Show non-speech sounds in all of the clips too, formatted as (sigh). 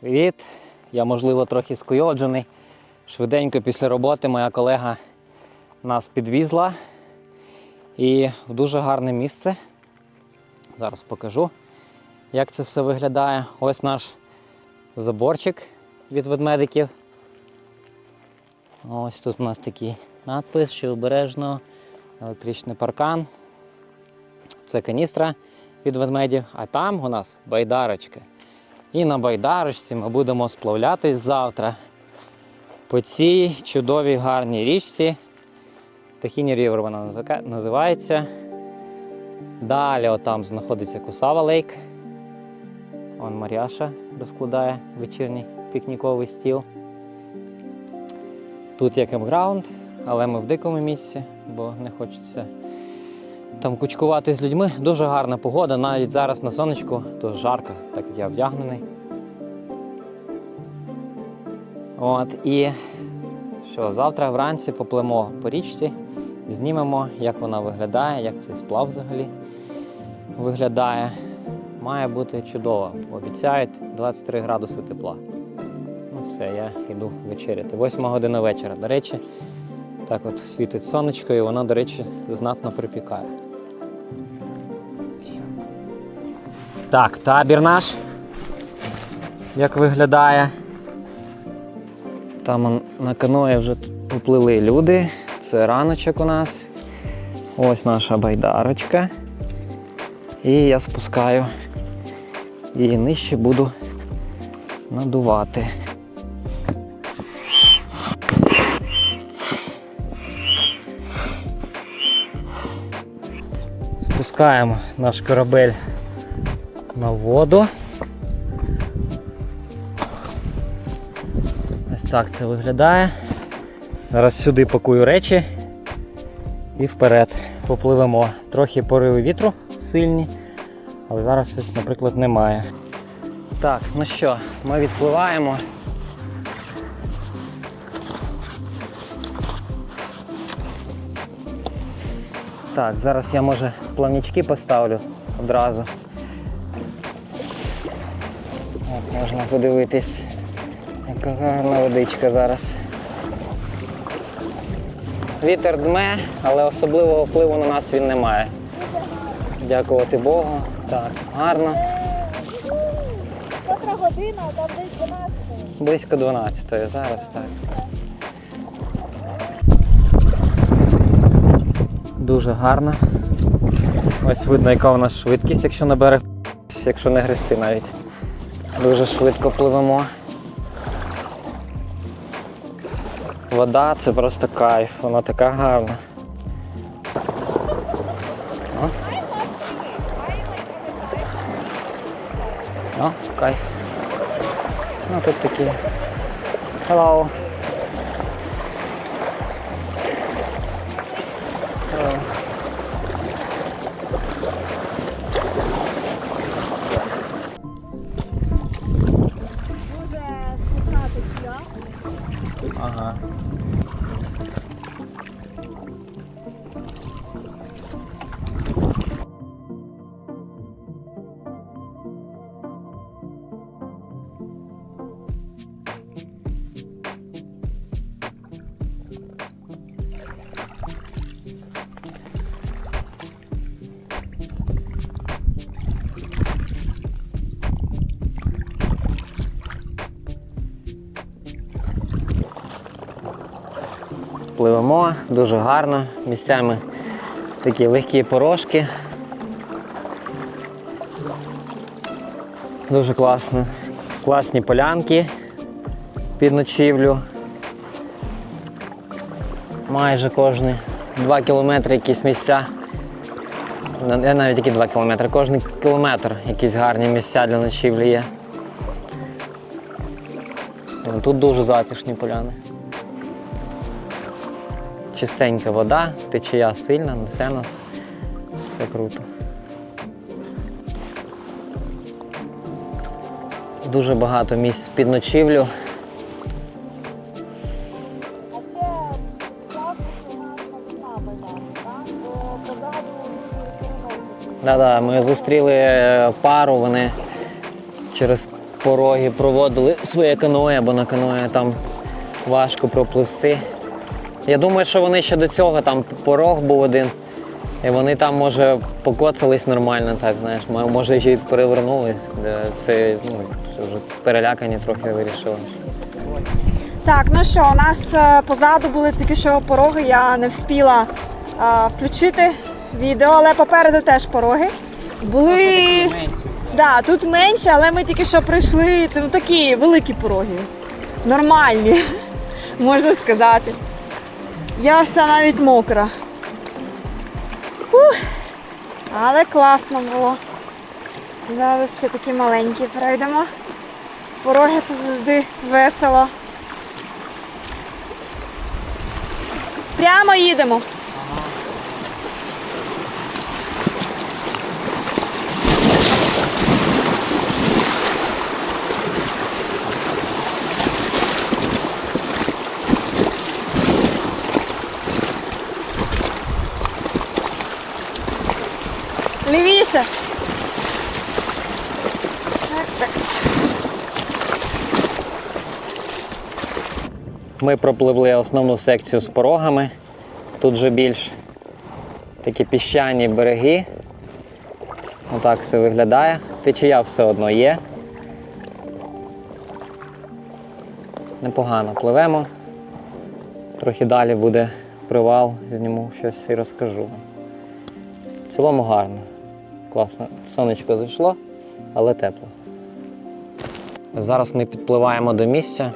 Привіт! Я, можливо, трохи скуйоджений. Швиденько після роботи моя колега нас підвізла і в дуже гарне місце. Зараз покажу, як це все виглядає. Ось наш заборчик від ведмедиків. Ось тут у нас такий надпис, що обережно, електричний паркан. Це каністра від ведмедів, а там у нас байдарочка. І на байдарочці ми будемо сплавлятись завтра по цій чудовій гарній річці. Тахіні Рівер вона називається. Далі отам знаходиться Кусава Лейк. Вон Маряша розкладає вечірній пікніковий стіл. Тут є кемпграунд, але ми в дикому місці, бо не хочеться там кучкувати з людьми. Дуже гарна погода, навіть зараз на сонечку, то жарко, так як я вдягнений. От і що, завтра вранці поплемо по річці, знімемо, як вона виглядає, як цей сплав взагалі виглядає. Має бути чудово. Обіцяють 23 градуси тепла. Ну все, я йду вечеряти. Восьма година вечора. До речі, так от світить сонечко, і воно, до речі, знатно припікає. Так, табір наш. Як виглядає? Там на каної вже поплили люди. Це раночок у нас. Ось наша байдарочка. І я спускаю її нижче буду надувати. Спускаємо наш корабель на воду. Ось так це виглядає. Зараз сюди пакую речі і вперед попливемо. Трохи пориви вітру сильні, але зараз ось, наприклад, немає. Так, ну що, ми відпливаємо. Так, зараз я може плавнички поставлю одразу. Можна подивитись, яка гарна водичка зараз. Вітер дме, але особливого впливу на нас він не має. Дякувати Богу. Так, гарно. Котра година, там десь 12. Близько 12 зараз так. Дуже гарно. Ось видно, яка у нас швидкість, якщо на берег, якщо не грести навіть. Дуже швидко пливемо. Вода це просто кайф, вона така гарна. О. О, кайф. Ну тут такі. Hello. Пливемо дуже гарно, місцями такі легкі порошки. Дуже класно. Класні полянки під ночівлю. Майже кожні 2 кілометри якісь місця. Не навіть які 2 кілометри, кожен кілометр якісь гарні місця для ночівлі є. Тут дуже затишні поляни. Чистенька вода, течія сильна, несе нас. Все круто. Дуже багато місць під ночівлю. Да-да, ми зустріли е, пару, вони через пороги проводили своє каное, бо на каное там важко пропливсти. Я думаю, що вони ще до цього там порог був один. І вони там, може, покоцались нормально, так, знаєш, може ще й перевернулись. Це, ну, вже перелякані трохи вирішили. Так, ну що, у нас е, позаду були тільки що пороги, я не встигла е, включити відео, але попереду теж пороги. Були. Да, тут менше, але ми тільки що прийшли. Це ну, такі великі пороги. Нормальні, (laughs) можна сказати. Я вся навіть мокра. Фух. Але класно було. Зараз ще такі маленькі пройдемо. Пороги це завжди весело. Прямо їдемо. Лівіше. Ми пропливли основну секцію з порогами. Тут вже більш такі піщані береги. Отак все виглядає. Течія все одно є. Непогано пливемо. Трохи далі буде привал, зніму щось і розкажу. В цілому гарно. Класно. Сонечко зайшло, але тепло. Зараз ми підпливаємо до місця.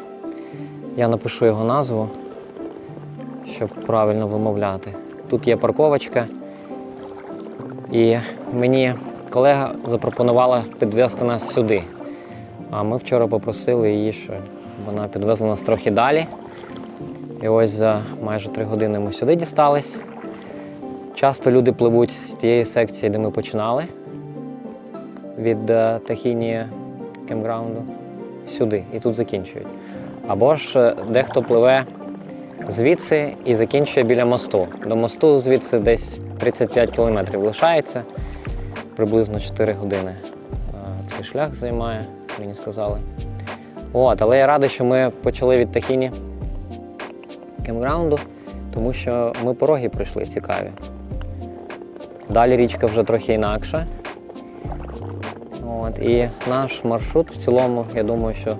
Я напишу його назву, щоб правильно вимовляти. Тут є парковочка, і мені колега запропонувала підвезти нас сюди. А ми вчора попросили її, що вона підвезла нас трохи далі. І ось за майже три години ми сюди дістались. Часто люди пливуть з тієї секції, де ми починали від е, Тахіні кемпграунду сюди і тут закінчують. Або ж е, дехто пливе звідси і закінчує біля мосту. До мосту звідси десь 35 кілометрів лишається, приблизно 4 години. е, Цей шлях займає, мені сказали. От, але я радий, що ми почали від Тахіні кемпграунду, тому що ми пороги пройшли цікаві. Далі річка вже трохи інакша. От, і наш маршрут в цілому, я думаю, що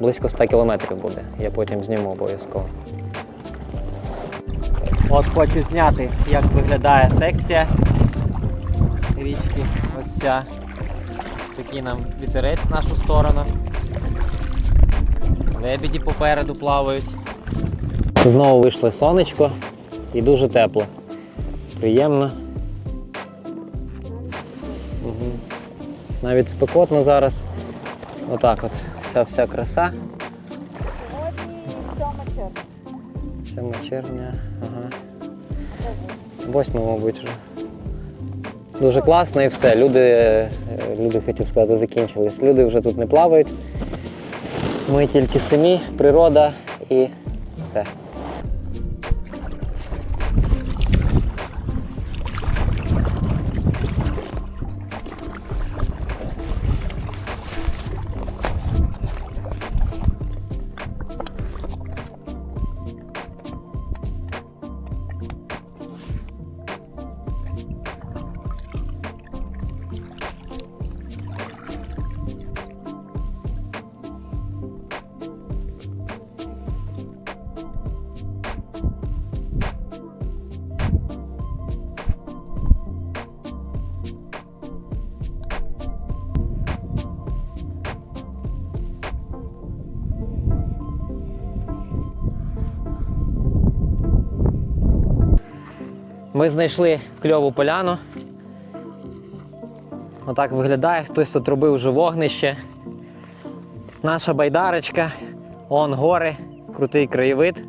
близько 100 кілометрів буде. Я потім зніму обов'язково. От хочу зняти, як виглядає секція річки. Ось ця. Такий нам вітерець в нашу сторону. Лебеді попереду плавають. Знову вийшло сонечко і дуже тепло. Приємно. Навіть спекотно зараз. Отак от. Ця вся краса. Сьогодні 7 червня. 7 червня. Ага. 8, мабуть, вже. Дуже класно і все. Люди, е, люди хотів сказати, закінчились. Люди вже тут не плавають. Ми тільки самі, природа і Ми знайшли кльову поляну. Отак виглядає, хтось отрубив вже вогнище. Наша байдарочка, он гори, крутий краєвид.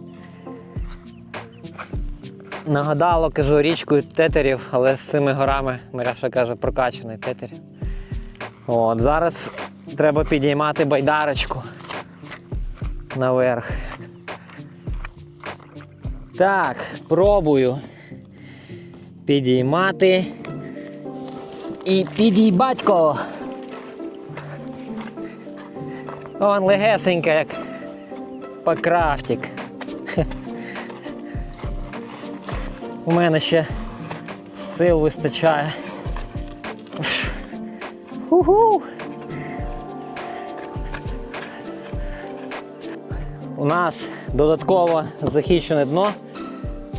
Нагадало, кажу, річкою тетерів, але з цими горами, Миряша каже, прокачаний тетер. От, зараз треба підіймати байдарочку наверх. Так, пробую підіймати. І підійбатько. Он легесенька, як пакрафтик. У мене ще сил вистачає. Ху-ху. У нас додатково захищене дно.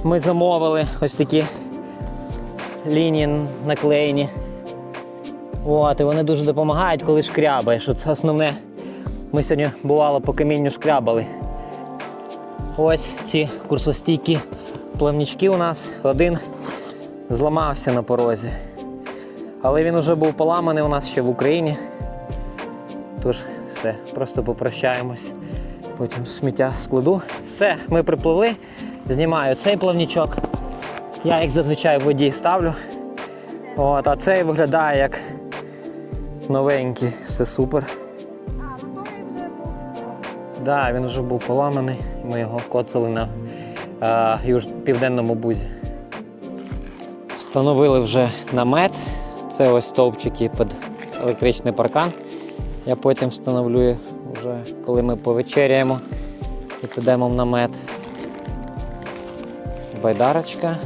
Ми замовили ось такі лінії наклеєні. От, і вони дуже допомагають, коли шкрябаєш. це основне. Ми сьогодні бувало по камінню шкрябали. Ось ці курсостійкі плавнічки у нас. Один зламався на порозі. Але він вже був поламаний у нас ще в Україні. Тож все, просто попрощаємось. Потім сміття складу. Все, ми припливли. Знімаю цей плавнічок. Я їх зазвичай в воді ставлю. От, а цей виглядає як новенький, все супер. А, ну той вже був. Да, він вже був поламаний, ми його коцали на е, південному бузі. Встановили вже намет. Це ось стовпчики під електричний паркан. Я потім встановлю вже, коли ми повечеряємо і підемо в намет. Байдарочка.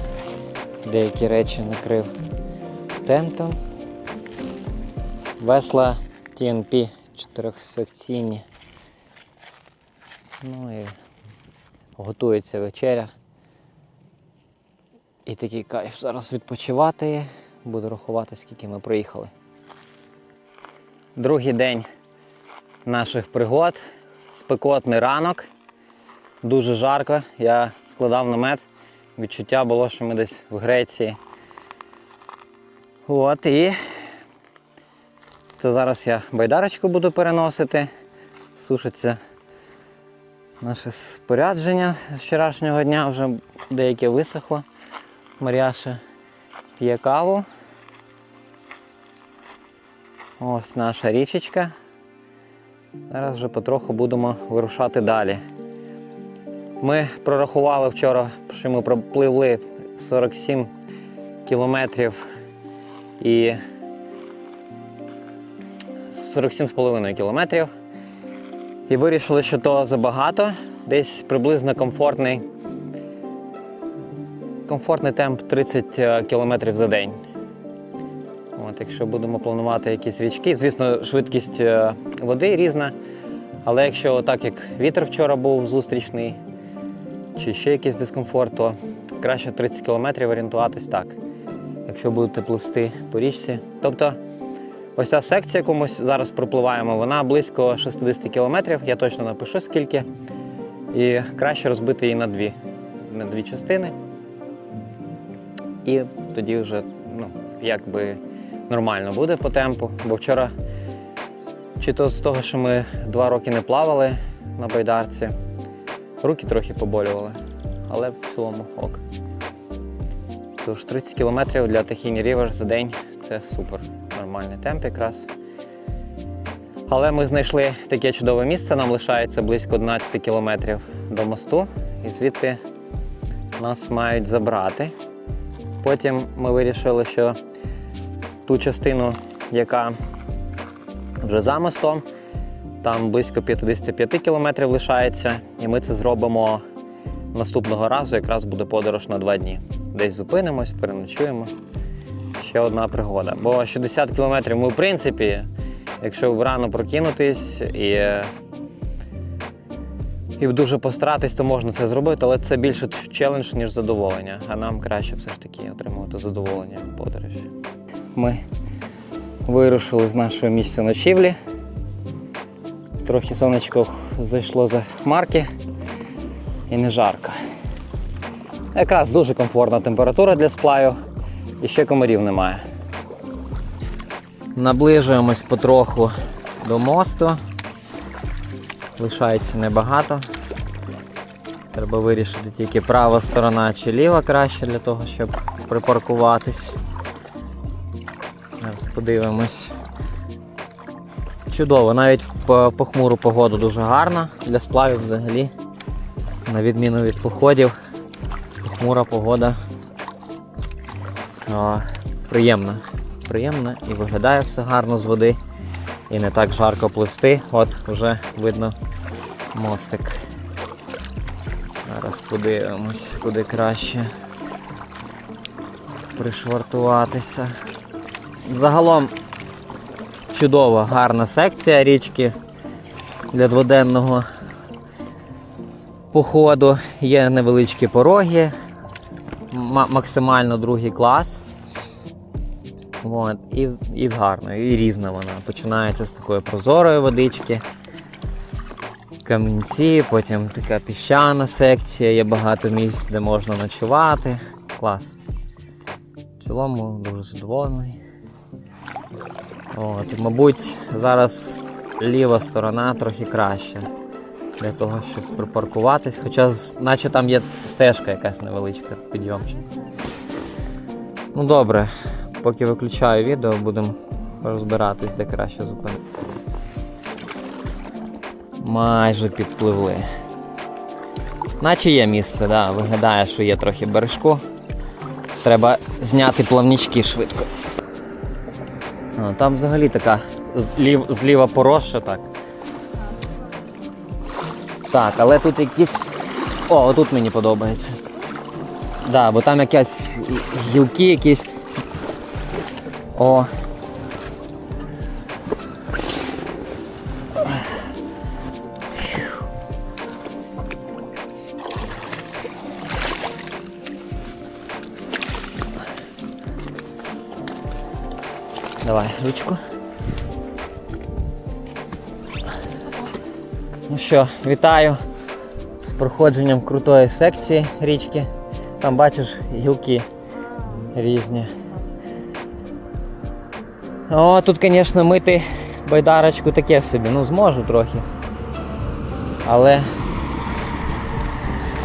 Деякі речі накрив тентом. Весла TNP 4-секційні. Ну і готується вечеря. І такий кайф зараз відпочивати. Буду рахувати, скільки ми проїхали. Другий день наших пригод. Спекотний ранок. Дуже жарко. Я складав намет. Відчуття було, що ми десь в Греції. От і це зараз я байдарочку буду переносити. Сушиться наше спорядження з вчорашнього дня, вже деяке висохло. Маріаша п'є каву. Ось наша річечка. Зараз вже потроху будемо вирушати далі. Ми прорахували вчора, що ми пропливли 47 кілометрів і 47,5 кілометрів. І вирішили, що то забагато. Десь приблизно комфортний, комфортний темп 30 км за день. От, якщо будемо планувати якісь річки, звісно, швидкість е, води різна. Але якщо так як вітер вчора був зустрічний, чи ще якийсь дискомфорт, то краще 30 км орієнтуватись так, якщо будете пливсти по річці. Тобто Ось ця секція, яку ми зараз пропливаємо, вона близько 60 кілометрів. Я точно напишу скільки. І краще розбити її на дві, на дві частини. І тоді вже ну, якби нормально буде по темпу. Бо вчора, чи то з того, що ми два роки не плавали на байдарці, руки трохи поболювали, але в цілому ок. Тож 30 кілометрів для Тахіні Рівер за день це супер нормальний темп якраз. Але ми знайшли таке чудове місце, нам лишається близько 11 кілометрів до мосту, і звідти нас мають забрати. Потім ми вирішили, що ту частину, яка вже за мостом, там близько 55 кілометрів лишається, і ми це зробимо наступного разу, якраз буде подорож на два дні. Десь зупинимось, переночуємо ще одна пригода. Бо 60 кілометрів ми, в принципі, якщо рано прокинутись і, і дуже постаратись, то можна це зробити, але це більше челендж, ніж задоволення. А нам краще все ж таки отримувати задоволення подорожі. Ми вирушили з нашого місця ночівлі. Трохи сонечко зайшло за хмарки і не жарко. Якраз дуже комфортна температура для сплаю. І ще комарів немає. Наближуємось потроху до мосту. Лишається небагато. Треба вирішити тільки права сторона чи ліва краще для того, щоб припаркуватись. Зараз подивимось. Чудово, навіть в похмуру погоду дуже гарно для сплавів взагалі. На відміну від походів, похмура погода О, приємно. Приємно і виглядає все гарно з води. і не так жарко пливсти. От вже видно мостик. Зараз подивимось, куди краще пришвартуватися. Загалом чудова, гарна секція річки для дводенного походу. Є невеличкі пороги, ма- максимально другий клас. От, і, і гарно, і різна вона. Починається з такої прозорої водички. Камінці, потім така піщана секція, є багато місць, де можна ночувати. Клас. В цілому дуже задоволений. От, мабуть, зараз ліва сторона трохи краща для того, щоб припаркуватись. Хоча, наче там є стежка якась невеличка, підйомчик. Ну добре, поки виключаю відео, будемо розбиратись, де краще зупинити. Майже підпливли. Наче є місце, да, виглядає, що є трохи бережку. Треба зняти плавнічки швидко. А, там взагалі така злів, зліва поросша так. Так, але тут якісь. О, отут мені подобається. Да, бо там якісь гілки якісь. О. Давай ручку. Ну що, вітаю з проходженням крутої секції річки. Там бачиш гілки різні. О, тут, звісно, мити байдарочку таке собі, ну зможу трохи. Але.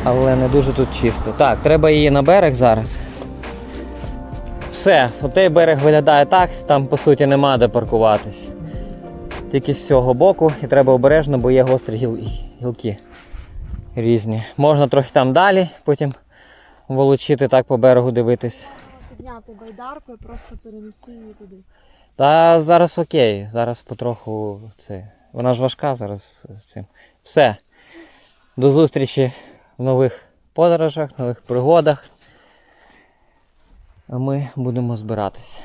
Але не дуже тут чисто. Так, треба її на берег зараз. Все, отей берег виглядає так, там по суті нема де паркуватись. Тільки з цього боку і треба обережно, бо є гострі гіл... гілки різні. Можна трохи там далі, потім волочити так по берегу дивитись. Підняти байдарку і просто перенести її туди. Та зараз окей, зараз потроху це. Вона ж важка зараз з цим. Все. До зустрічі в нових подорожах, нових пригодах. Ми будемо збиратись.